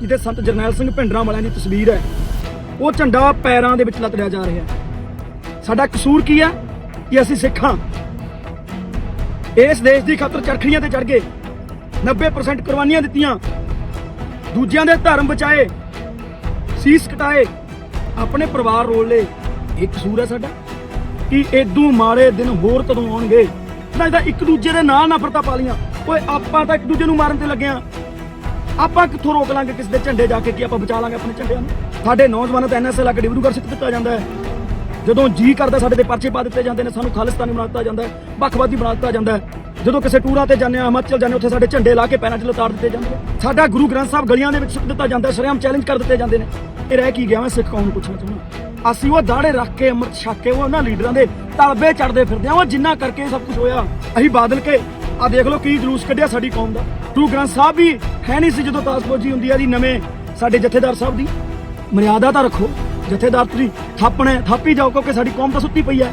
ਜਿਹਦੇ ਸੰਤ ਜਰਨੈਲ ਸਿੰਘ ਭਿੰਡਰਾਂ ਵਾਲਿਆਂ ਦੀ ਤਸਵੀਰ ਹੈ, ਉਹ ਝੰਡਾ ਪੈਰਾਂ ਦੇ ਵਿੱਚ ਲਤੜਿਆ ਜਾ ਰਿਹਾ ਹੈ। ਸਾਡਾ ਕਸੂਰ ਕੀ ਹੈ? ਕਿ ਅਸੀਂ ਸਿੱਖਾਂ। ਇਸ ਦੇਸ਼ ਦੀ ਖਾਤਰ ਚਰਖੜੀਆਂ ਤੇ ਚੜ ਗਏ। 90% ਕੁਰਬਾਨੀਆਂ ਦਿੱਤੀਆਂ। ਦੂਜਿਆਂ ਦੇ ਧਰਮ ਬਚਾਏ। ਸੀਸ ਕਟਾਏ। ਆਪਣੇ ਪਰਿਵਾਰ ਰੋਲ ਲਏ। ਇਹ ਕਸੂਰ ਹੈ ਸਾਡਾ ਕਿ ਏਦੂ ਮਾੜੇ ਦਿਨ ਹੋਰ ਕਦੋਂ ਆਉਣਗੇ? ਨਾ ਇਹਦਾ ਇੱਕ ਦੂਜੇ ਦੇ ਨਾਲ ਨਫ਼ਰਤਾਂ ਪਾ ਲੀਆਂ ਓਏ, ਆਪਾਂ ਤਾਂ ਇੱਕ ਦੂਜੇ ਨੂੰ ਮਾਰਨ ਤੇ ਲੱਗੇ ਆਂ। ਆਪਾਂ ਕਿੱਥੋਂ ਰੋਕ ਲਾਂਗੇ? ਕਿਸੇ ਦੇ ਝੰਡੇ ਜਾ ਕੇ ਕੀ ਆਪਾਂ ਬਚਾ ਲਾਂਗੇ ਆਪਣੇ ਝੰਡਿਆਂ ਨੂੰ? ਸਾਡੇ ਨੌਜਵਾਨਾਂ ਤਾਂ ਐਨਐਸਏ ਲਾ ਕੇ ਡਿਬਰੂਗੜ੍ਹ ਸਿੱਟ ਦਿੱਤਾ ਜਾਂਦਾ ਹੈ। ਜਦੋਂ ਜੀ ਕਰਦਾ, ਸਾਡੇ ਤੇ ਪਰਚੇ ਪਾ ਦਿੱਤੇ ਜਾਂਦੇ ਨੇ, ਸਾਨੂੰ ਖਾਲਿਸਤਾਨੀ ਬਣਾ ਦਿੱਤਾ ਜਾਂਦਾ ਹੈ ਵੱਖਵਾਦੀ ਬਣਾ ਦਿੱਤਾ ਜਾਂਦਾ ਹੈ। ਜਦੋਂ ਕਿਸੇ ਟੂਰਾਂ ਤੇ ਜਾਂਦੇ ਆ ਹਿਮਾਚਲ ਜਾਂਦੇ ਉੱਥੇ ਸਾਡੇ ਝੰਡੇ ਲਾ ਕੇ ਪੈਰਾਂ 'ਚ ਲਤਾੜ ਦਿੱਤੇ ਜਾਂਦੇ ਆ ਸਾਡਾ ਗੁਰੂ ਗ੍ਰੰਥ ਸਾਹਿਬ ਗਲੀਆਂ ਦੇ ਵਿੱਚ ਸੁੱਟ ਦਿੱਤਾ ਜਾਂਦਾ ਹੈ, ਸ਼ਰੇਆਮ ਚੈਲੰਜ ਕਰ ਦਿੱਤੇ ਜਾਂਦੇ ਨੇ। ਇਹ ਰਹਿ ਕੀ ਗਿਆ? ਮੈਂ ਸਿੱਖ ਕੌਮ ਨੂੰ ਪੁੱਛਣਾ ਚਾਹੁੰਦਾ ਅਸੀਂ ਉਹ ਦਾੜੇ ਰੱਖ ਕੇ, ਅੰਮ੍ਰਿਤ ਛੱਕ ਕੇ ਉਹ ਉਹਨਾਂ ਲੀਡਰਾਂ ਦੇ ਤਲਬੇ ਚੜਦੇ ਫਿਰਦੇ ਆ ਉਹ ਜਿੰਨਾ ਕਰਕੇ ਸਭ ਕੁਝ ਹੋਇਆ, ਅਸੀਂ ਬਾਦਲ ਕੇ ਆ ਦੇਖ ਲਓ ਕੀ ਜਲੂਸ ਕੱਢਿਆ ਸਾਡੀ ਕੌਮ ਦਾ। ਗੁਰੂ ਗ੍ਰੰਥ ਸਾਹਿਬ ਵੀ ਹੈ ਨਹੀਂ ਸੀ ਜਦੋਂ ਤਾਸਪੋਜੀ ਹੁੰਦੀ ਆ ਦੀ ਨਵੇਂ ਸਾਡੇ ਜਥੇਦਾਰ ਸਾਹਿਬ ਦੀ। ਮਰਿਆਦਾ ਤਾਂ ਰੱਖੋ। ਜਥੇਦਾਰ ਤੁਸੀਂ ਥਾਪਣੇ, ਥਾਪੀ ਜਾਓ ਕਿਉਂਕਿ ਸਾਡੀ ਕੌਮ ਤਾਂ ਸੁੱਤੀ ਪਈ ਹੈ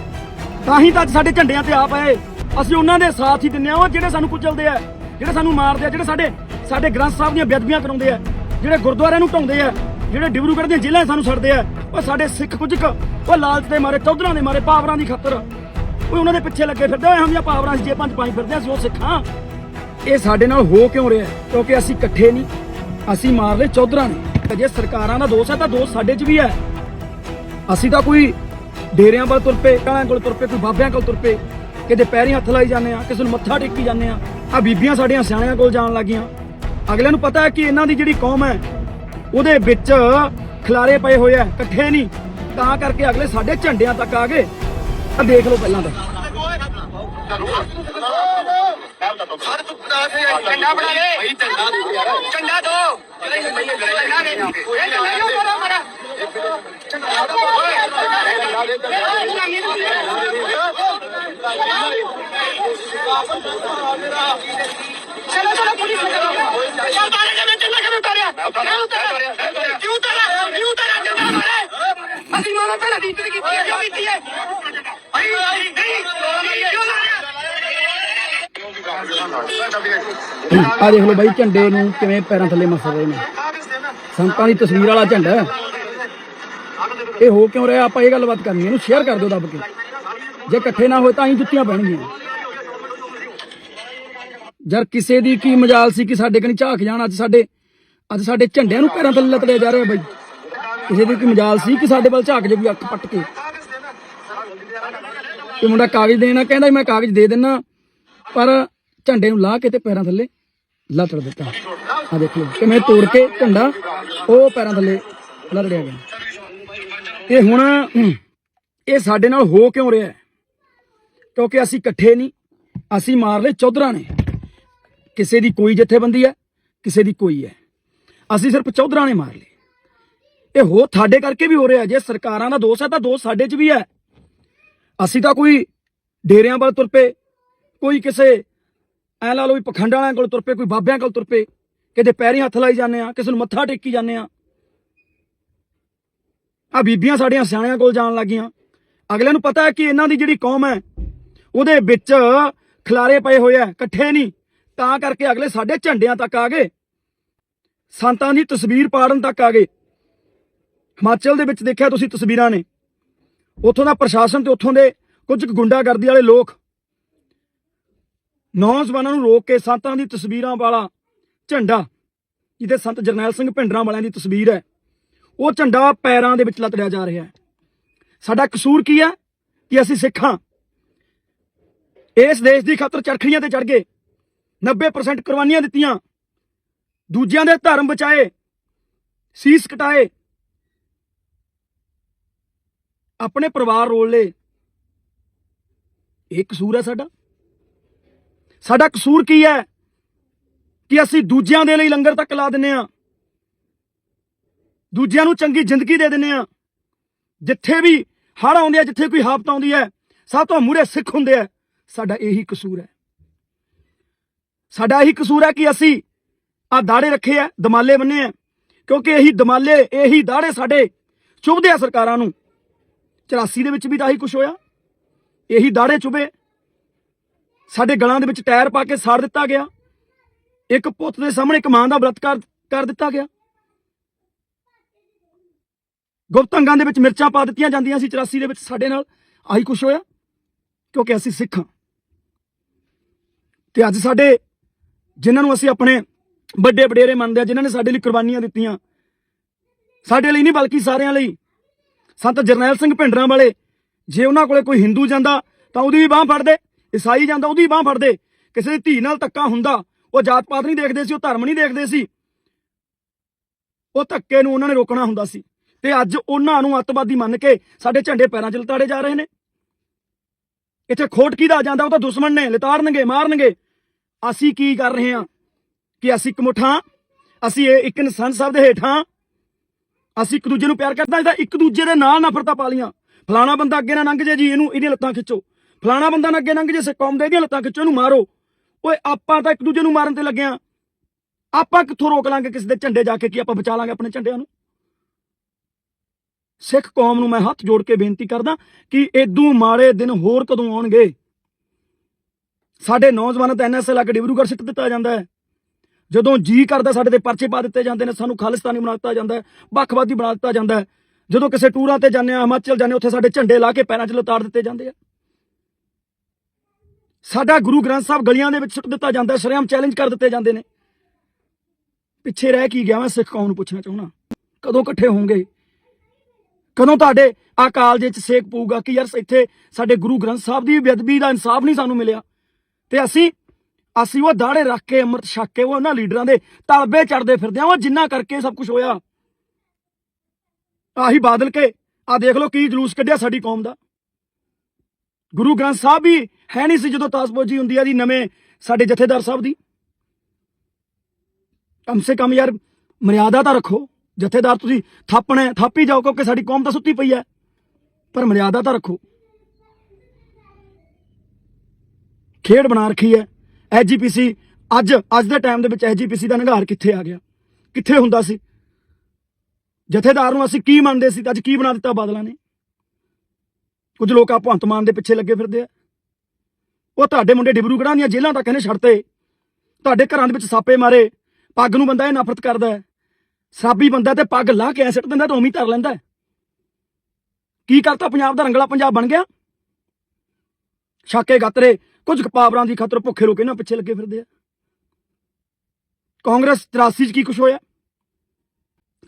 ਤਾਂ ਹੀ ਤਾਂ ਅੱਜ ਸਾਡੇ ਝੰਡਿਆਂ ਤੇ ਆਪ ਆਏ। ਅਸੀਂ ਉਹਨਾਂ ਦੇ ਸਾਥ ਹੀ ਦਿੰਨੇ ਆ ਜਿਹੜੇ ਸਾਨੂੰ ਕੁਚਲਦੇ ਆ, ਜਿਹੜੇ ਸਾਨੂੰ ਮਾਰਦੇ ਆ, ਜਿਹੜੇ ਸਾਡੇ ਸਾਡੇ ਗ੍ਰੰਥ ਸਾਹਿਬ ਦੀਆਂ ਬੇਅਦਬੀਆਂ ਕਰਾਉਂਦੇ ਆ, ਜਿਹੜੇ ਗੁਰਦੁਆਰਿਆਂ ਨੂੰ ਢਾਉਂਦੇ ਆ, ਜਿਹੜੇ ਡਿਬਰੂਗੜ੍ਹ ਦੀਆਂ ਜੇਲ੍ਹਾਂ ਸਾਨੂੰ ਛੱਡਦੇ ਆ। ਉਹ ਸਾਡੇ ਸਿੱਖ ਕੁਝ ਕੁ ਉਹ ਲਾਲਚ ਦੇ ਮਾਰੇ, ਚੌਧਰਾਂ ਦੇ ਮਾਰੇ, ਪਾਵਰਾਂ ਦੀ ਖਾਤਰ। ਉਹ ਉਹਨਾਂ ਦੇ ਪਿੱਛੇ ਲੱਗੇ ਫਿਰਦੇ ਓਏ ਹਮੀਆਂ ਪਾਵਰਾਂ ਸੀ ਜੇ ਪੰਜ ਪਾਈ ਫਿਰਦੇ ਆ, ਅਸੀਂ ਉਹ ਸਿੱਖਾਂ ਇਹ ਸਾਡੇ ਨਾਲ ਹੋ ਕਿਉਂ ਰਿਹਾ? ਕਿਉਂਕਿ ਅਸੀਂ ਇਕੱਠੇ ਨਹੀਂ। ਅਸੀਂ ਮਾਰ ਲਏ ਚੌਧਰਾਂ ਨੇ। ਜੇ ਸਰਕਾਰਾਂ ਦਾ ਦੋਸ਼ ਹੈ ਤਾਂ ਦੋਸ਼ ਸਾਡੇ 'ਚ ਵੀ ਹੈ। ਅਸੀਂ ਤਾਂ ਕੋਈ ਡੇਰਿਆਂ ਵੱਲ ਤੁਰ ਪਏ, ਕਾਲਿਆਂ ਕੋਲ ਤੁਰ ਪਏ, ਕੋਈ ਬਾਬਿਆਂ ਕੋਲ ਤੁਰ ਪਏ। ਕਿਤੇ ਪੈਰੀਂ ਹੱਥ ਲਾਈ ਜਾਂਦੇ ਆ, ਕਿਸੇ ਨੂੰ ਮੱਥਾ ਟੇਕੀ ਜਾਂਦੇ ਆ। ਆ ਬੀਬੀਆਂ ਸਾਡੀਆਂ ਸਿਆਣਿਆਂ ਕੋਲ ਜਾਣ ਲੱਗੀਆਂ। ਅਗਲਿਆਂ ਨੂੰ ਪਤਾ ਹੈ ਕਿ ਇਹਨਾਂ ਦੀ ਜਿਹੜੀ ਕੌਮ ਹੈ, ਉਹਦੇ ਵਿੱਚ ਖਿਲਾਰੇ ਪਏ ਹੋਏ ਆ, ਇਕੱਠੇ ਨਹੀਂ। ਤਾਂ ਕਰਕੇ ਅਗਲੇ ਸਾਡੇ ਝੰਡਿਆਂ ਤੱਕ ਆ ਗਏ। ਆ ਦੇਖ ਲਓ ਪਹਿਲਾਂ ਤਾਂ। ਝੰਡਾ ਬਣਾ ਲੈ ਭਾਈ ਝੰਡਾ ਝੰਡਾ ਦੋ ਝੰਡਾ ਦੇ ਇਹ ਝੰਡਾ ਕਿਉਂ ਬੜਾ ਬੜਾ ਚਲੋ ਚਲੋ ਪੁਲਿਸ ਚਲੋ ਚੱਲ ਤਾਰੇ ਕਿਵੇਂ ਚੱਲਾ ਕਿਵੇਂ ਉਤਾਰਿਆ ਕਿਉਂ ਉਤਾਰਿਆ ਕਿਉਂ ਉਤਾਰਿਆ ਕਿਉਂ ਉਤਾਰਿਆ ਝੰਡਾ ਮਾਰੇ ਅਸੀਂ ਮਾਨਾ ਪਹਿਲਾਂ ਦੀ ਇੱਜ਼ਤ ਕੀਤੀ ਹੈ ਕਿਉਂ ਆ ਦੇਖ ਲਓ ਬਾਈ, ਝੰਡੇ ਨੂੰ ਕਿਵੇਂ ਪੈਰਾਂ ਥੱਲੇ ਮਸਲ ਰਹੇ ਨੇ। ਸੰਤਾਂ ਦੀ ਤਸਵੀਰ ਵਾਲਾ ਝੰਡਾ ਇਹ ਹੋ ਕਿਉਂ ਰਿਹਾ? ਆਪਾਂ ਇਹ ਗੱਲਬਾਤ ਕਰਨੀ ਇਹਨੂੰ ਸ਼ੇਅਰ ਕਰ ਦਿਓ ਦੱਬ ਕੇ। ਜੇ ਇਕੱਠੇ ਨਾ ਹੋਏ ਤਾਂ ਹੀ ਜੁੱਤੀਆਂ ਪੈਣਗੀਆਂ। ਜਰ ਕਿਸੇ ਦੀ ਕੀ ਮਜਾਲ ਸੀ ਕਿ ਸਾਡੇ ਕਨੀ ਝਾਕ ਜਾਣ? ਅੱਜ ਸਾਡੇ ਅੱਜ ਸਾਡੇ ਝੰਡਿਆਂ ਨੂੰ ਪੈਰਾਂ ਥੱਲੇ ਲਤੜੇ ਜਾ ਰਿਹਾ ਬਾਈ। ਕਿਸੇ ਦੀ ਕੀ ਮਜਾਲ ਸੀ ਕਿ ਸਾਡੇ ਵੱਲ ਝਾਕ ਜੇ ਵੀ ਅੱਖ ਪੱਟ ਕੇ? ਇਹ ਮੁੰਡਾ ਕਾਗਜ਼ ਦੇਣਾ ਕਹਿੰਦਾ, ਮੈਂ ਕਾਗਜ਼ ਦੇ ਦਿੰਨਾ। ਪਰ ਝੰਡੇ ਨੂੰ ਲਾ ਕੇ ਤੇ ਪੈਰਾਂ ਥੱਲੇ ਲਤੜ ਦਿੱਤਾ। ਆ ਦੇਖ ਲਓ ਕਿਵੇਂ ਤੋੜ ਕੇ ਝੰਡਾ ਉਹ ਪੈਰਾਂ ਥੱਲੇ ਲਤੜਿਆ ਗਿਆ। ਇਹ ਹੁਣ ਇਹ ਸਾਡੇ ਨਾਲ ਹੋ ਕਿਉਂ ਰਿਹਾ ਕਿਉਂਕਿ ਅਸੀਂ ਇਕੱਠੇ ਨਹੀਂ, ਅਸੀਂ ਮਾਰ ਲਏ ਚੌਧਰਾਂ ਨੇ। ਕਿਸੇ ਦੀ ਕੋਈ ਜਥੇਬੰਦੀ ਹੈ, ਕਿਸੇ ਦੀ ਕੋਈ ਹੈ। ਅਸੀਂ ਸਿਰਫ ਚੌਧਰਾਂ ਨੇ ਮਾਰ ਲਏ। ਇਹ ਹੋ ਤੁਹਾਡੇ ਕਰਕੇ ਵੀ ਹੋ ਰਿਹਾ ਜੇ ਸਰਕਾਰਾਂ ਦਾ ਦੋਸ਼ ਹੈ ਤਾਂ ਦੋਸ਼ ਸਾਡੇ 'ਚ ਵੀ ਹੈ। ਅਸੀਂ ਤਾਂ ਕੋਈ ਡੇਰਿਆਂ ਵੱਲ ਤੁਰ ਪਏ, ਕੋਈ ਕਿਸੇ ਐ ਲਾ ਲਓ ਵੀ ਪਖੰਡਾਂ ਵਾਲਿਆਂ ਕੋਲ ਤੁਰਪੇ ਕੋਈ ਬਾਬਿਆਂ ਕੋਲ ਤੁਰਪੇ ਕਿਤੇ ਪੈਰੀ ਹੱਥ ਲਾਈ ਜਾਂਦੇ ਆ, ਕਿਸੇ ਨੂੰ ਮੱਥਾ ਟੇਕੀ ਜਾਂਦੇ ਆ। ਆ ਬੀਬੀਆਂ ਸਾਡੀਆਂ ਸਿਆਣਿਆਂ ਕੋਲ ਜਾਣ ਲੱਗੀਆਂ। ਅਗਲਿਆਂ ਨੂੰ ਪਤਾ ਹੈ ਕਿ ਇਹਨਾਂ ਦੀ ਜਿਹੜੀ ਕੌਮ ਹੈ, ਉਹਦੇ ਵਿੱਚ ਖਿਲਾਰੇ ਪਏ ਹੋਏ ਆ, ਇਕੱਠੇ ਨਹੀਂ। ਤਾਂ ਕਰਕੇ ਅਗਲੇ ਸਾਡੇ ਝੰਡਿਆਂ ਤੱਕ ਆ ਗਏ। ਸੰਤਾਂ ਦੀ ਤਸਵੀਰ ਪਾੜਨ ਤੱਕ ਆ ਗਏ। ਹਿਮਾਚਲ ਦੇ ਵਿੱਚ ਦੇਖਿਆ ਤੁਸੀਂ ਤਸਵੀਰਾਂ ਨੇ। ਉੱਥੋਂ ਦਾ ਪ੍ਰਸ਼ਾਸਨ ਤੇ ਉੱਥੋਂ ਦੇ ਕੁਝ ਗੁੰਡਾਗਰਦੀ ਵਾਲੇ ਲੋਕ ਨੌਜਵਾਨਾਂ ਨੂੰ ਰੋਕ ਕੇ ਸੰਤਾਂ ਦੀ ਤਸਵੀਰਾਂ ਵਾਲਾ ਝੰਡਾ, ਜਿਹਦੇ ਸੰਤ ਜਰਨੈਲ ਸਿੰਘ ਭਿੰਡਰਾਂ ਵਾਲਿਆਂ ਦੀ ਤਸਵੀਰ ਹੈ, ਉਹ ਝੰਡਾ ਪੈਰਾਂ ਦੇ ਵਿੱਚ ਲਤੜਿਆ ਜਾ ਰਿਹਾ ਹੈ। ਸਾਡਾ ਕਸੂਰ ਕੀ ਹੈ ਕਿ ਅਸੀਂ ਸਿੱਖਾਂ? ਇਸ ਦੇਸ਼ ਦੀ ਖਾਤਰ ਚਰਖੜੀਆਂ ਤੇ ਚੜ ਗਏ 90% ਕੁਰਬਾਨੀਆਂ ਦਿੱਤੀਆਂ, ਦੂਜਿਆਂ ਦੇ ਧਰਮ ਬਚਾਏ, ਸੀਸ ਕਟਾਏ, ਆਪਣੇ ਪਰਿਵਾਰ ਰੋਲ ਲਏ। ਇਹ ਕਸੂਰ ਹੈ ਸਾਡਾ। ਸਾਡਾ ਕਸੂਰ ਕੀ ਹੈ? ਕਿ ਅਸੀਂ ਦੂਜਿਆਂ ਦੇ ਲਈ ਲੰਗਰ ਤੱਕ ਲਾ ਦਿੰਨੇ ਆ ਦੂਜਿਆਂ ਨੂੰ ਚੰਗੀ ਜ਼ਿੰਦਗੀ ਦੇ ਦਿੰਨੇ ਆ ਜਿੱਥੇ ਵੀ ਹੜ ਆਉਂਦੇ ਆ, ਜਿੱਥੇ ਕੋਈ ਹਾਫਤ ਆਉਂਦੀ ਹੈ, ਸਭ ਤੋਂ ਮੂਰੇ ਸਿੱਖ ਹੁੰਦੇ ਆ। ਸਾਡਾ ਇਹੀ ਕਸੂਰ ਹੈ। ਸਾਡਾ ਇਹੀ ਕਸੂਰ ਹੈ ਕਿ ਅਸੀਂ ਆ ਦਾੜੇ ਰੱਖੇ ਆ, ਦਮਾਲੇ ਬੰਨੇ ਆ। ਕਿਉਂਕਿ ਇਹੀ ਦਮਾਲੇ, ਇਹੀ ਦਾੜੇ ਸਾਡੇ ਚੁਭਦੇ ਆ ਸਰਕਾਰਾਂ ਨੂੰ। 84 ਦੇ ਵਿੱਚ ਵੀ ਤਾਂ ਇਹੀ ਕੁਝ ਹੋਇਆ। ਇਹੀ ਦਾੜੇ ਚੁਭੇ। ਸਾਡੇ ਗਲਾਂ ਦੇ ਵਿੱਚ ਟਾਇਰ ਪਾ ਕੇ ਸਾੜ ਦਿੱਤਾ ਗਿਆ। ਇੱਕ ਪੁੱਤ ਦੇ ਸਾਹਮਣੇ ਇੱਕ ਮਾਂ ਦਾ ਬਲਾਤਕਾਰ ਕਰ ਦਿੱਤਾ ਗਿਆ। ਗੁਪਤ ਅੰਗਾਂ ਦੇ ਵਿੱਚ ਮਿਰਚਾਂ ਪਾ ਦਿੱਤੀਆਂ ਜਾਂਦੀਆਂ ਸੀ 84 ਦੇ ਵਿੱਚ ਸਾਡੇ ਨਾਲ। ਆਹੀ ਕੁਝ ਹੋਇਆ, ਕਿਉਂਕਿ ਅਸੀਂ ਸਿੱਖ ਹਾਂ। ਤੇ ਅੱਜ ਸਾਡੇ, ਜਿਨ੍ਹਾਂ ਨੂੰ ਅਸੀਂ ਆਪਣੇ ਵੱਡੇ ਵਡੇਰੇ ਮੰਨਦੇ ਆ ਜਿਨ੍ਹਾਂ ਨੇ ਸਾਡੇ ਲਈ ਕੁਰਬਾਨੀਆਂ ਦਿੱਤੀਆਂ। ਸਾਡੇ ਲਈ ਨਹੀਂ, ਬਲਕਿ ਸਾਰਿਆਂ ਲਈ। ਸੰਤ ਜਰਨੈਲ ਸਿੰਘ ਭਿੰਡਰਾਂ ਵਾਲੇ ਜੇ ਉਹਨਾਂ ਕੋਲੇ ਕੋਈ ਹਿੰਦੂ ਜਾਂਦਾ, ਤਾਂ ਉਹਦੀ ਵੀ ਬਾਹ ਫੜਦੇ ਈਸਾਈ ਜਾਂਦਾ, ਉਹਦੀ ਬਾਹ ਫੜਦੇ। ਕਿਸੇ ਦੀ ਧੀ ਨਾਲ ਧੱਕਾ ਹੁੰਦਾ, ਉਹ ਜਾਤ ਪਾਤ ਨਹੀਂ ਦੇਖਦੇ ਸੀ, ਉਹ ਧਰਮ ਨਹੀਂ ਦੇਖਦੇ ਸੀ। ਉਹ ਧੱਕੇ ਨੂੰ ਉਹਨਾਂ ਨੇ ਰੋਕਣਾ ਹੁੰਦਾ ਸੀ। ਤੇ ਅੱਜ ਉਹਨਾਂ ਨੂੰ ਅੱਤਵਾਦੀ ਮੰਨ ਕੇ ਸਾਡੇ ਝੰਡੇ ਪੈਰਾਂ 'ਚ ਲਤਾੜੇ ਜਾ ਰਹੇ ਨੇ। ਇੱਥੇ ਖੋਟ ਕਿਹਦਾ ਜਾਂਦਾ, ਉਹ ਤਾਂ ਦੁਸ਼ਮਣ ਨੇ, ਲਤਾੜਨਗੇ, ਮਾਰਨਗੇ। ਅਸੀਂ ਕੀ ਕਰ ਰਹੇ ਹਾਂ? ਕਿ ਅਸੀਂ ਇੱਕ ਮੁੱਠਾਂ ਅਸੀਂ ਇਹ ਇੱਕ ਇਨਸਾਨ ਸਾਹਿਬ ਦੇ ਹੇਠਾਂ ਅਸੀਂ ਇੱਕ ਦੂਜੇ ਨੂੰ ਪਿਆਰ ਕਰਦਾ ਇਹਦਾ ਇੱਕ ਦੂਜੇ ਦੇ ਨਾਲ ਨਫ਼ਰਤਾਂ ਪਾ ਲੀਆਂ ਫਲਾਣਾ ਬੰਦਾ ਅੱਗੇ ਨਾ ਲੰਘ ਜੇ ਜੀ, ਇਹਨੂੰ, ਇਹਦੀਆਂ ਲੱਤਾਂ ਖਿੱਚੋ। ਫਲਾਣਾ ਬੰਦਾ ਨਾ ਅੱਗੇ ਲੰਘ ਜੇ ਸੇ ਕੌਮ ਦੇ ਇਹਦੀਆਂ ਲੱਤਾਂ ਖਿੱਚੋ, ਇਹਨੂੰ ਮਾਰੋ। ਓਏ, ਆਪਾਂ ਤਾਂ ਇੱਕ ਦੂਜੇ ਨੂੰ ਮਾਰਨ ਤੇ ਲੱਗੇ ਆਂ। ਆਪਾਂ ਕਿੱਥੋਂ ਰੋਕ ਲਾਂਗੇ ਕਿਸੇ ਦੇ ਝੰਡੇ ਜਾ ਕੇ ਕੀ ਆਪਾਂ ਬਚਾ ਲਾਂਗੇ ਆਪਣੇ ਝੰਡਿਆਂ ਨੂੰ? ਸਿੱਖ ਕੌਮ ਨੂੰ ਮੈਂ ਹੱਥ ਜੋੜ ਕੇ ਬੇਨਤੀ ਕਰਦਾ ਕਿ ਇਦੋਂ ਮਾੜੇ ਦਿਨ ਹੋਰ ਕਦੋਂ ਆਉਣਗੇ? ਸਾਡੇ ਨੌਜਵਾਨਾਂ ਤੇ ਐਨਐਸਏ ਲਾ ਕੇ ਡਿਬਰੂਗੜ੍ਹ ਸਿੱਟ ਦਿੱਤਾ ਜਾਂਦਾ ਹੈ। ਜਦੋਂ ਜੀ ਕਰਦਾ, ਸਾਡੇ ਤੇ ਪਰਚੇ ਪਾ ਦਿੱਤੇ ਜਾਂਦੇ ਨੇ, ਸਾਨੂੰ ਖਾਲਿਸਤਾਨੀ ਬਣਾ ਦਿੱਤਾ ਜਾਂਦਾ ਹੈ, ਵੱਖਵਾਦੀ ਬਣਾ ਦਿੱਤਾ ਜਾਂਦਾ ਹੈ। ਜਦੋਂ ਕਿਸੇ ਟੂਰਾਂ ਤੇ ਜਾਂਦੇ ਆ, ਹਿਮਾਚਲ ਜਾਂਦੇ ਉੱਥੇ ਸਾਡੇ ਝੰਡੇ ਲਾ ਕੇ ਪੈਰਾਂ 'ਚ ਲਤਾੜ ਦਿੱਤੇ ਜਾਂਦੇ ਆ। ਸਾਡਾ ਗੁਰੂ ਗ੍ਰੰਥ ਸਾਹਿਬ ਗਲੀਆਂ ਦੇ ਵਿੱਚ ਸੁੱਟ ਦਿੱਤਾ ਜਾਂਦਾ ਸ਼ਰਮ ਸ਼ਰੇਆਮ ਚੈਲੰਜ ਕਰ ਦਿੱਤੇ ਜਾਂਦੇ ਨੇ। ਪਿੱਛੇ ਰਹਿ ਕੀ ਗਿਆ, ਮੈਂ ਸਿੱਖ ਕੌਮ ਨੂੰ ਪੁੱਛਣਾ ਚਾਹੁੰਦਾ। ਕਦੋਂ ਇਕੱਠੇ ਹੋਣਗੇ? ਕਦੋਂ ਤੁਹਾਡੇ ਆ ਕਾਲਜ 'ਚ ਸੇਕ ਪਊਗਾ ਕਿ ਯਾਰ ਇੱਥੇ ਸਾਡੇ ਗੁਰੂ ਗ੍ਰੰਥ ਸਾਹਿਬ ਦੀ ਬੇਅਦਬੀ ਦਾ ਇਨਸਾਫ ਨਹੀਂ ਸਾਨੂੰ ਮਿਲਿਆ? ਤੇ ਅਸੀਂ ਅਸੀਂ ਉਹ ਦਾੜੇ ਰੱਖ ਕੇ, ਅੰਮ੍ਰਿਤ ਛੱਕ ਕੇ, ਉਹ ਉਹਨਾਂ ਲੀਡਰਾਂ ਦੇ ਤਲਬੇ ਚੜਦੇ ਫਿਰਦੇ ਆ ਉਹ ਜਿੰਨਾ ਕਰਕੇ ਸਭ ਕੁਝ ਹੋਇਆ। ਆਹੀ ਬਾਦਲ ਕੇ ਆ ਦੇਖ ਲਓ ਕੀ ਜਲੂਸ ਕੱਢਿਆ ਸਾਡੀ ਕੌਮ ਦਾ। ਗੁਰੂ ਗ੍ਰੰਥ ਸਾਹਿਬ ਵੀ ਹੈ ਨਹੀਂ ਸੀ ਜਦੋਂ ਤਾਸਪੋਜੀ ਹੁੰਦੀ ਆ ਜੀ ਨਵੇਂ ਸਾਡੇ ਜਥੇਦਾਰ ਸਾਹਿਬ ਦੀ। ਕਮ ਸੇ ਕਮ ਯਾਰ ਮਰਿਆਦਾ ਤਾਂ ਰੱਖੋ। ਜਥੇਦਾਰ ਤੁਸੀਂ ਥਾਪਣੇ ਥਾਪੀ ਜਾਓ ਕਿਉਂਕਿ ਸਾਡੀ ਕੌਮ ਤਾਂ ਸੁੱਤੀ ਪਈ ਹੈ ਪਰ ਮਰਿਆਦਾ ਤਾਂ ਰੱਖੋ। ਖੇਡ ਬਣਾ ਰੱਖੀ ਹੈ ਐਜੀਪੀਸੀ ਅੱਜ ਅੱਜ ਦੇ ਟਾਈਮ ਦੇ ਵਿੱਚ ਐਜੀਪੀਸੀ ਦਾ ਨਿਗਾਰ ਕਿੱਥੇ ਆ ਗਿਆ? ਕਿੱਥੇ ਹੁੰਦਾ ਸੀ? ਜਥੇਦਾਰ ਨੂੰ ਅਸੀਂ ਕੀ ਮੰਨਦੇ ਸੀ ਤੇ ਅੱਜ ਕੀ ਬਣਾ ਦਿੱਤਾ ਬਾਦਲਾਂ ਨੇ? ਕੁਝ ਲੋਕ ਆ ਭਗਵੰਤ ਮਾਨ ਦੇ ਪਿੱਛੇ ਲੱਗੇ ਫਿਰਦੇ ਆ। ਉਹ ਤੁਹਾਡੇ ਮੁੰਡੇ ਡਿਬਰੂਗੜ੍ਹਾਂ ਦੀਆਂ ਜੇਲ੍ਹਾਂ ਤੱਕ ਇਹਨੇ ਛੱਡਤੇ। ਤੁਹਾਡੇ ਘਰਾਂ ਦੇ ਵਿੱਚ ਸਾਪੇ ਮਾਰੇ। ਪੱਗ ਨੂੰ ਬੰਦਾ ਇਹ ਨਫ਼ਰਤ ਕਰਦਾ ਹੈ। ਸ਼ਰਾਬੀ ਬੰਦਾ ਤੇ ਪੱਗ ਲਾ ਕੇ ਐ ਸਿੱਟ ਦਿੰਦਾ ਤੇ ਉਵੇਂ ਧਰ ਲੈਂਦਾ ਕੀ ਕਰਤਾ ਪੰਜਾਬ ਦਾ ਰੰਗਲਾ ਪੰਜਾਬ ਬਣ ਗਿਆ? ਛਾਕੇ ਗਾਤਰੇ, ਕੁਝ ਪਾਵਰਾਂ ਦੀ ਖਤਰ ਭੁੱਖੇ ਲੋਕ ਇਹਨਾਂ ਪਿੱਛੇ ਲੱਗੇ ਫਿਰਦੇ ਆ। ਕਾਂਗਰਸ 83 ਚ ਕੀ ਕੁਝ ਹੋਇਆ?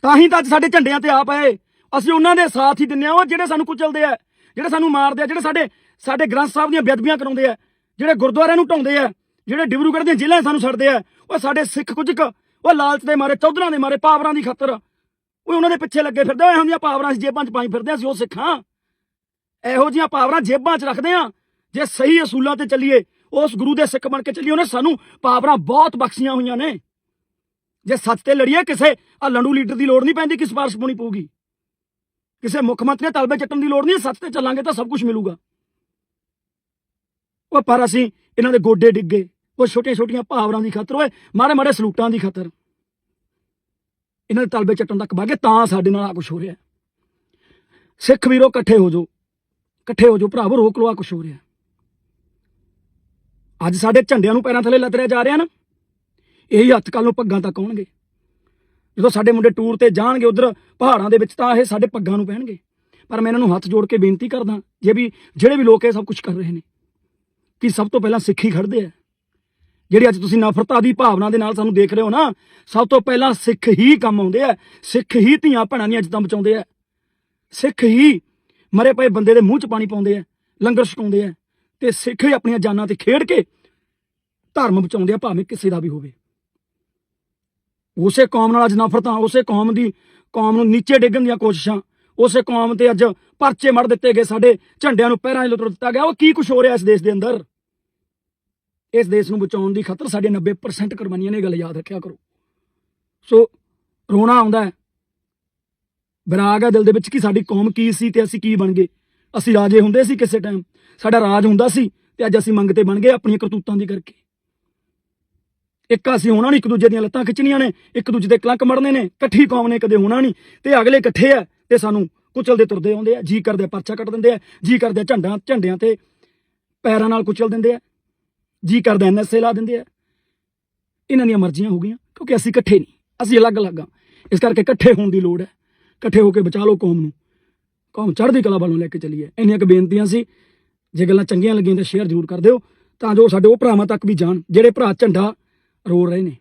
ਤਾਂ ਹੀ ਤਾਂ ਅੱਜ ਸਾਡੇ ਝੰਡਿਆਂ ਤੇ ਆ ਪਏ ਅਸੀਂ ਉਹਨਾਂ ਦੇ ਸਾਥ ਹੀ ਦਿੰਨੇ ਆ ਉਹ ਜਿਹੜੇ ਸਾਨੂੰ ਕੁਚਲਦੇ ਆ। ਜਿਹੜੇ ਸਾਨੂੰ ਮਾਰਦੇ ਆ, ਜਿਹੜੇ ਸਾਡੇ ਸਾਡੇ ਗ੍ਰੰਥ ਸਾਹਿਬ ਦੀਆਂ ਬੇਅਦਬੀਆਂ ਕਰਾਉਂਦੇ ਆ, ਜਿਹੜੇ ਗੁਰਦੁਆਰਿਆਂ ਨੂੰ ਢਾਉਂਦੇ ਆ, ਜਿਹੜੇ ਡਿਬਰੂਗੜ੍ਹ ਦੀਆਂ ਜ਼ਿਲ੍ਹਿਆਂ 'ਚ ਸਾਨੂੰ ਛੱਡਦੇ ਆ, ਉਹ ਸਾਡੇ ਸਿੱਖ ਕੁਝ ਕੁ ਉਹ ਲਾਲਚ ਦੇ ਮਾਰੇ, ਚੌਧਰਾਂ ਦੇ ਮਾਰੇ, ਪਾਵਰਾਂ ਦੀ ਖਾਤਰ। ਉਹ ਉਹਨਾਂ ਦੇ ਪਿੱਛੇ ਲੱਗੇ ਫਿਰਦੇ ਓਏ ਹੁੰਦੀਆਂ ਪਾਵਰਾਂ ਅਸੀਂ ਜੇਬਾਂ 'ਚ ਪਾਈ ਫਿਰਦੇ ਆ, ਅਸੀਂ ਉਹ ਸਿੱਖਾਂ ਇਹੋ ਜੀਆਂ ਪਾਵਰਾਂ ਜੇਬਾਂ 'ਚ ਰੱਖਦੇ ਆ, ਜੇ ਸਹੀ ਅਸੂਲਾਂ ਤੇ ਚੱਲੀਏ, ਉਸ ਗੁਰੂ ਦੇ ਸਿੱਖ ਬਣ ਕੇ ਚੱਲੀਏ, ਉਹਨੇ ਸਾਨੂੰ ਪਾਵਰਾਂ ਬਹੁਤ ਬਖਸ਼ੀਆਂ ਹੋਈਆਂ ਨੇ। ਜੇ ਸੱਚ ਤੇ ਲੜੀਏ, ਕਿਸੇ ਆ ਲੰਡੂ ਲੀਡਰ ਦੀ ਲੋੜ ਨਹੀਂ ਪੈਂਦੀ ਕਿ ਸਿਫਾਰਿਸ਼ ਪਾਉਣੀ ਪਊਗੀ। ਕਿਸੇ ਮੁੱਖ ਮੰਤਰੀ ਦੇ ਤਲਬੇ ਚੱਟਣ ਦੀ ਲੋੜ ਨਹੀਂ, ਸੱਚ ਤੇ ਚੱਲਾਂਗੇ ਤਾਂ ਸਭ ਕੁਝ ਮਿਲੂਗਾ। ਉਹ ਪਰ ਅਸੀਂ ਇਹਨਾਂ ਦੇ ਗੋਡੇ ਡਿੱਗੇ, ਉਹ ਛੋਟੀਆਂ ਛੋਟੀਆਂ ਭਾਵਰਾਂ ਦੀ ਖਾਤਰ, ਓਏ ਮਾਰੇ ਮਾਰੇ ਸਲੂਟਾਂ ਦੀ ਖਾਤਰ। ਇਹਨਾਂ ਦੇ ਤਲਬੇ ਚੱਟਣ ਤੱਕ ਬਾਗੇ ਤਾਂ ਸਾਡੇ ਨਾਲ ਆ ਕੁਝ ਹੋ ਰਿਹਾ ਸਿੱਖ ਵੀਰੋ, ਇਕੱਠੇ ਹੋ ਜਾਓ। ਇਕੱਠੇ ਹੋ ਜਾਓ ਭਰਾਵੋ ਰੋਕ ਲਓ, ਆ ਕੁਝ ਹੋ ਰਿਹਾ ਅੱਜ ਸਾਡੇ ਝੰਡਿਆਂ ਨੂੰ ਪੈਰਾਂ ਥੱਲੇ ਲੱਤਰਿਆ ਜਾ ਰਿਹਾ ਨਾ। ਇਹੀ ਹੱਥ ਕੱਲ ਨੂੰ ਪੱਗਾਂ ਤੱਕ ਆਉਣਗੇ। ਜਦੋਂ ਸਾਡੇ ਮੁੰਡੇ ਟੂਰ ਤੇ ਜਾਣਗੇ ਉਧਰ ਪਹਾੜਾਂ ਦੇ ਵਿੱਚ, ਤਾਂ ਇਹ ਸਾਡੇ ਪੱਗਾਂ ਨੂੰ ਪਹਿਨਗੇ ਪਰ ਮੈਂ ਇਹਨਾਂ ਨੂੰ ਹੱਥ ਜੋੜ ਕੇ ਬੇਨਤੀ ਕਰਦਾ ਜੇ ਵੀ ਜਿਹੜੇ ਵੀ ਲੋਕ ਇਹ ਸਭ ਕੁਝ ਕਰ ਰਹੇ ਨੇ, ਕਿ ਸਭ ਤੋਂ ਪਹਿਲਾਂ ਸਿੱਖੀ ਖੜਦੇ ਆ। ਜਿਹੜੀ ਅੱਜ ਤੁਸੀਂ ਨਫ਼ਰਤਾ ਦੀ ਭਾਵਨਾ ਦੇ ਨਾਲ ਸਾਨੂੰ ਦੇਖ ਰਹੇ ਹੋ ਨਾ, ਸਭ ਤੋਂ ਪਹਿਲਾਂ ਸਿੱਖ ਹੀ ਕੰਮ ਆਉਂਦੇ ਆ, ਸਿੱਖ ਹੀ ਧੀਆਂ ਭੈਣਾਂ ਦੀਆਂ ਇੱਜ਼ਤਾਂ ਬਚਾਉਂਦੇ ਆ। ਸਿੱਖ ਹੀ ਮਰੇ ਪਏ ਬੰਦੇ ਦੇ ਮੂੰਹ 'ਚ ਪਾਣੀ ਪਾਉਂਦੇ ਆ, ਲੰਗਰ ਛਕਾਉਂਦੇ ਆ, ਤੇ ਸਿੱਖ ਹੀ ਆਪਣੀਆਂ ਜਾਨਾਂ ਤੇ ਖੇਡ ਕੇ ਧਰਮ ਬਚਾਉਂਦੇ ਆ, ਭਾਵੇਂ ਕਿਸੇ ਦਾ ਵੀ ਹੋਵੇ। ਉਸੇ ਕੌਮ ਨਾਲ ਅੱਜ ਨਫ਼ਰਤਾਂ ਉਸੇ ਕੌਮ ਦੀ, ਕੌਮ ਨੂੰ ਨੀਚੇ ਡੇਗਣ ਦੀਆਂ ਕੋਸ਼ਿਸ਼ਾਂ, ਉਸੇ ਕੌਮ ਤੇ ਅੱਜ ਪਰਚੇ ਮੜ ਦਿੱਤੇ ਗਏ ਸਾਡੇ ਝੰਡਿਆਂ ਨੂੰ ਪਹਿਰਾਂ 'ਚ ਲੁੱਟ ਦਿੱਤਾ ਗਿਆ। ਉਹ ਕੀ ਕੁਝ ਹੋ ਰਿਹਾ ਇਸ ਦੇਸ਼ ਦੇ ਅੰਦਰ? ਇਸ ਦੇਸ਼ ਨੂੰ ਬਚਾਉਣ ਦੀ ਖਾਤਰ ਸਾਡੇ 90% ਕੁਰਬਾਨੀਆਂ ਨੇ ਗੱਲ ਯਾਦ ਰੱਖਿਆ ਕਰੋ। ਸੋ ਰੋਣਾ ਆਉਂਦਾ ਹੈ। ਵਿਰਾਗ ਹੈ ਦਿਲ ਦੇ ਵਿੱਚ ਕਿ ਸਾਡੀ ਕੌਮ ਕੀ ਸੀ ਤੇ ਅਸੀਂ ਕੀ ਬਣ ਗਏ। ਅਸੀਂ ਰਾਜੇ ਹੁੰਦੇ ਸੀ ਕਿਸੇ ਟਾਈਮ ਸਾਡਾ ਰਾਜ ਹੁੰਦਾ ਸੀ ਤੇ ਅੱਜ ਅਸੀਂ ਮੰਗਤੇ ਬਣ ਗਏ ਆਪਣੀਆਂ ਕਰਤੂਤਾਂ ਦੀ ਕਰਕੇ। ਇੱਕ ਅਸੀਂ ਹੋਣਾ ਨਹੀਂ, ਇੱਕ ਦੂਜੇ ਦੀਆਂ ਲੱਤਾਂ ਖਿੱਚਣੀਆਂ ਨੇ, ਇੱਕ ਦੂਜੇ ਦੇ ਕਲੰਕ ਮੜਨੇ ਨੇ, ਇਕੱਠੀ ਕੌਮ ਨੇ ਕਦੇ ਹੋਣਾ ਨਹੀਂ, ਤੇ ਅਗਲੇ ਇਕੱਠੇ ਆ, ਤੇ ਸਾਨੂੰ ਕੁਚਲਦੇ ਤੁਰਦੇ ਆਉਂਦੇ ਆ, ਜੀ ਕਰਦੇ ਪਰਚਾ ਕੱਟ ਦਿੰਦੇ ਆ, ਜੀ ਕਰਦੇ ਆ ਝੰਡਾਂ, ਝੰਡਿਆਂ ਤੇ ਪੈਰਾਂ ਨਾਲ ਕੁਚਲ ਦਿੰਦੇ ਆ, ਜੀ ਕਰਦਾ ਐਨਐਸਏ ਲਾ ਦਿੰਦੇ ਆ। ਇਹਨਾਂ ਦੀਆਂ ਮਰਜ਼ੀਆਂ ਹੋ ਗਈਆਂ, ਕਿਉਂਕਿ ਅਸੀਂ ਇਕੱਠੇ ਨਹੀਂ, ਅਸੀਂ ਅਲੱਗ-ਅਲੱਗ ਆ। ਇਸ ਕਰਕੇ ਇਕੱਠੇ ਹੋਣ ਦੀ ਲੋੜ ਹੈ, ਇਕੱਠੇ ਹੋ ਕੇ ਬਚਾ ਲਓ ਕੌਮ ਨੂੰ। ਕੌਮ ਚੜ੍ਹਦੀ ਕਲਾ ਵੱਲੋਂ ਲੈ ਕੇ ਚੱਲੀਏ। ਇੰਨੀਆਂ ਕੁ ਬੇਨਤੀਆਂ ਸੀ, ਜੇ ਗੱਲਾਂ ਚੰਗੀਆਂ ਲੱਗੀਆਂ ਤਾਂ ਸ਼ੇਅਰ ਜ਼ਰੂਰ ਕਰ ਦਿਓ, ਤਾਂ ਜੋ ਸਾਡੇ ਉਹ ਭਰਾਵਾਂ ਤੱਕ ਵੀ ਜਾਣ, ਜਿਹੜੇ ਭਰਾ ਝੰਡਾ ਰੋਲ ਰਹੇ ਨੇ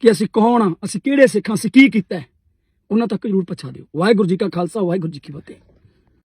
ਕਿ ਅਸੀਂ ਕੌਣ ਆ? ਅਸੀਂ ਕਿਹੜੇ ਸਿੱਖਾਂ ਅਸੀਂ ਕੀ ਕੀਤਾ ਉਹਨਾਂ ਤੱਕ ਜ਼ਰੂਰ ਪਹੁੰਚਾ ਦਿਓ। ਵਾਹਿਗੁਰੂ ਜੀ ਕਾ ਖਾਲਸਾ, ਵਾਹਿਗੁਰੂ ਜੀ ਕੀ ਫਤਿਹ।